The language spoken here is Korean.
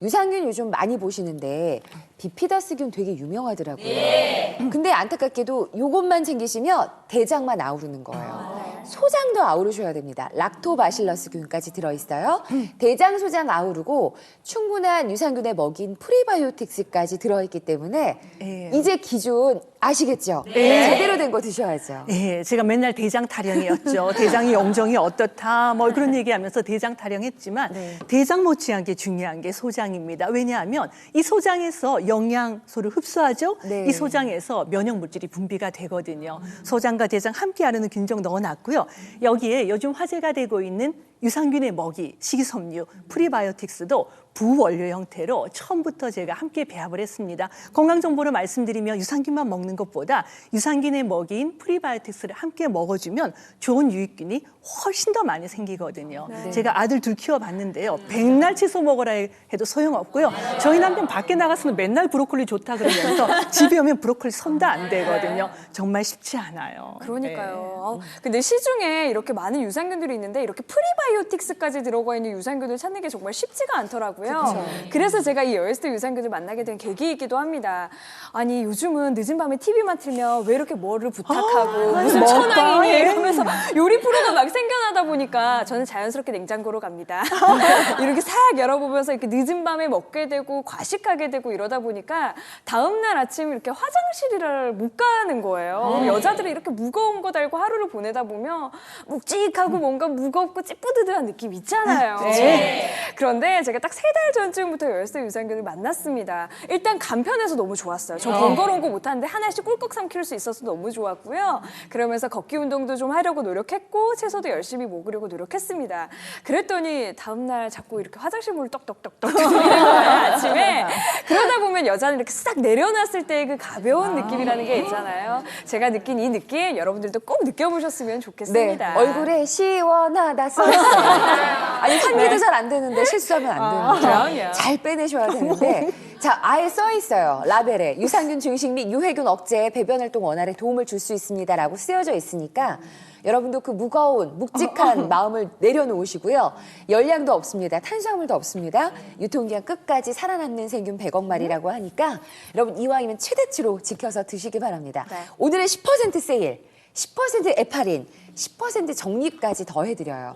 유산균 요즘 많이 보시는데 비피더스균 되게 유명하더라고요. 근데 안타깝게도 요것만 챙기시면 대장만 아우르는 거예요. 소장도 아우르셔야 됩니다. 락토바실러스균까지 들어있어요. 대장 소장 아우르고 충분한 유산균에 먹인 프리바이오틱스까지 들어있기 때문에 예. 이제 기준 아시겠죠? 제대로 된 거 드셔야죠. 예, 제가 맨날 대장 타령이었죠. 대장이 영정이 어떻다, 뭐 그런 얘기하면서 대장 타령했지만 네. 대장 못지않게 중요한 게 소장입니다. 왜냐하면 이 소장에서 영양소를 흡수하죠. 네. 이 소장에서 면역 물질이 분비가 되거든요. 소장과 대장 함께 하려는 균종 넣어놨고요. 여기에 요즘 화제가 되고 있는 유산균의 먹이, 식이섬유, 프리바이오틱스도 부원료 형태로 처음부터 제가 함께 배합을 했습니다. 건강 정보를 말씀드리면 유산균만 먹는 것보다 유산균의 먹이인 프리바이오틱스를 함께 먹어주면 좋은 유익균이 훨씬 더 많이 생기거든요. 제가 아들 둘 키워봤는데요. 백날 채소 먹어라 해도 소용없고요. 저희 남편 밖에 나가서는 맨날 브로콜리 좋다 그러면서 집에 오면 브로콜리 손도 안 대거든요. 정말 쉽지 않아요. 그러니까요. 네. 어, 근데 시중에 이렇게 많은 유산균들이 있는데 이렇게 프리바이오틱스까지 들어가 있는 유산균을 찾는 게 정말 쉽지가 않더라고요. 그래서 제가 이 여에스트 유산균을 만나게 된 계기이기도 합니다. 아니 요즘은 늦은 밤에 TV만 틀면 왜 이렇게 뭐를 부탁하고 아, 무슨. 천왕이니 이러면서 요리 프로가 막 생겨나다 보니까 저는 자연스럽게 냉장고로 갑니다. 이렇게 싹 열어보면서 이렇게 늦은 밤에 먹게 되고 과식하게 되고 이러다 보니까 다음 날 아침 이렇게 화장실을 못 가는 거예요. 여자들이 이렇게 무거운 거 달고 하루를 보내다 보면 묵직하고 뭔가 무겁고 찌뿌드드한 느낌 있잖아요. 네. 그런데 제가 딱세 달 전쯤부터 열쇠 유산균을 만났습니다. 일단 간편해서 너무 좋았어요. 저 번거로운 거 못하는데 하나씩 꿀꺽 삼킬 수 있어서 너무 좋았고요. 그러면서 걷기 운동도 좀 하려고 노력했고 채소도 열심히 먹으려고 노력했습니다. 그랬더니 다음날 자꾸 이렇게 화장실 물 떡떡떡떡 들리는 거예요, 아침에. 그러다 보면 여자는 이렇게 싹 내려놨을 때그 가벼운 느낌이라는 게 있잖아요. 제가 느낀 이 느낌 여러분들도 꼭 느껴보셨으면 네, 좋겠습니다. 얼굴에 시원하다 써있어요. 아니 환기도 잘 안 되는데 실수하면 안 되는데 그럼요. 잘 빼내셔야 되는데. 자 아예 써 있어요. 라벨에. 유산균 증식 및 유해균 억제에 배변 활동 원활에 도움을 줄 수 있습니다라고 쓰여져 있으니까 여러분도 그 무거운 묵직한 마음을 내려놓으시고요. 열량도 없습니다. 탄수화물도 없습니다. 유통기한 끝까지 살아남는 생균 100억 마리라고 하니까 여러분 이왕이면 최대치로 지켜서 드시기 바랍니다. 네. 오늘은 10% 세일 10% 에파린, 10% 정립까지 더해드려요.